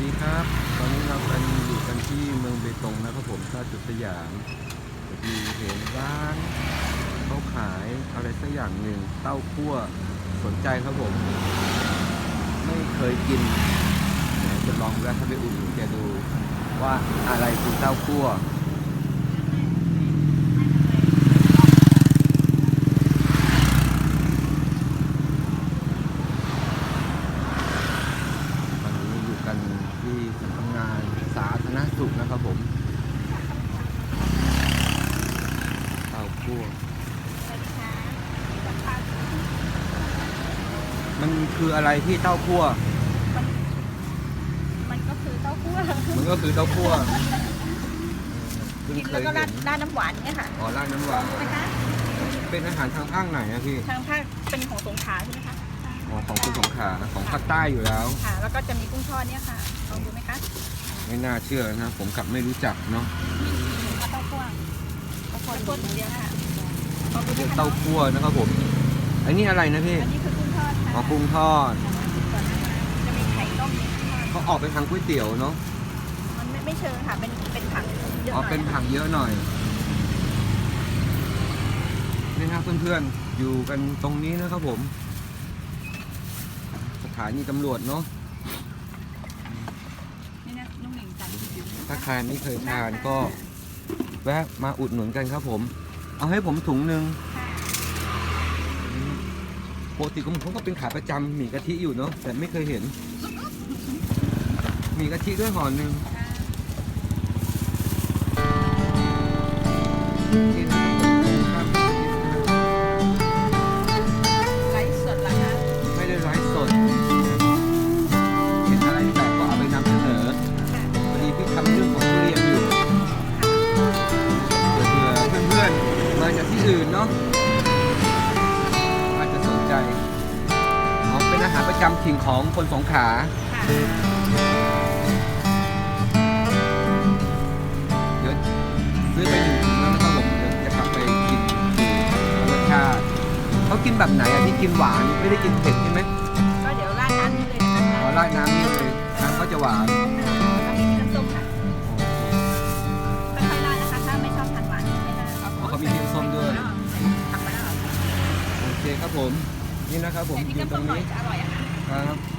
ดีครับ ตอนนี้เรากันอยู่กันที่เมืองเบตงนะครับผมท่าจุดสยามมีเห็นร้านเขาขายอะไรสักอย่างหนึ่งเต้าคั่วสนใจครับผม ไม่เคยกินจะลองแวะเข้าไปอุ่นนแกดูว่าอะไรคือเต้าคั่ว ตอนนี้อยู่กัน ที่สำนักงานสาธารณสุขนะครับผมเต้าคั่วมันคืออะไรที่เต้าคั่ว มันก็คือเต้าหู้มันก็คือเต้าคั่วเพิ่งกินเคแล้วยก็ราเห็ดนราดน้ำหวานเนี่ยค่ะอ๋อร้านน้ำหวานใช่ไหมคะเป็นอาหารทางภาคไหนอะพี่ ทางภาคเป็นของสงขลาใช่ไหมคะอ๋อ ของคุณสงขลาของภาคใต้อยู่แล้ว ค่ะ แล้วก็จะมีกุ้งทอดเนี่ยค่ะลองดูไหมคะไม่น่าเชื่อนะผมกลับไม่รู้จักเนาะเอาเต้าหู้เต้าหู้เต้าหู้อย่างเดียวค่ะลองดูไหมเรียกคะเต้าคั่วนะครับผมอันนี้อะไรนะพี่อันนี้คือกุ้งทอดค่ะอ๋อกุ้งทอดก่อนนะคะจะมีไข่ต้มมีกุ้งทอดเขาออกไปทางก๋วยเตี๋ยวเนาะมันไม่ไม่เชิงค่ะ เป็นเป็นผักเยอะหอ๋อน่อยเป็นผักเยอะหน่อยนี่ครับเพื่อนๆอยู่กันตรงนี้นะครับผมส ถานีตำรวจเนาะนี่นะนุ่มหนิงจันถ้าใครไม่เคยทานก็แวะมาอุดหนุนกันครับผม เอาให้ผมถุงหนึ่งปกติผมเขาก็เป็นขาประจำหมี่กะทิอยู่เนาะแต่ไม่เคยเห็นหมี่กะทิด้วยห่อหนึ่ง นเนาะอาจจะสนใจอ๋อเป็นอาหารประจำถิ่นของคนสงขลาค่ะเดี๋ยวซื้อไปหนึ่งถุงแล้วนะครับผมเดี๋ยวจะกลับไปกินดูรสชาติเขากินแบบไหนอะที่กินหวานไม่ได้กินเผ็ดใช่ไหมก็เดี๋ยวราดน้ำนี้เลยนะคะอ๋อราดน้ำนี่เลยน้ำก็จะหวานแล้ว คครับผม นี่นะครับผมใส่พริกอยู่น้ำตส้รมงหน่อยนี้จะอร่อยอะค่ะ ครับ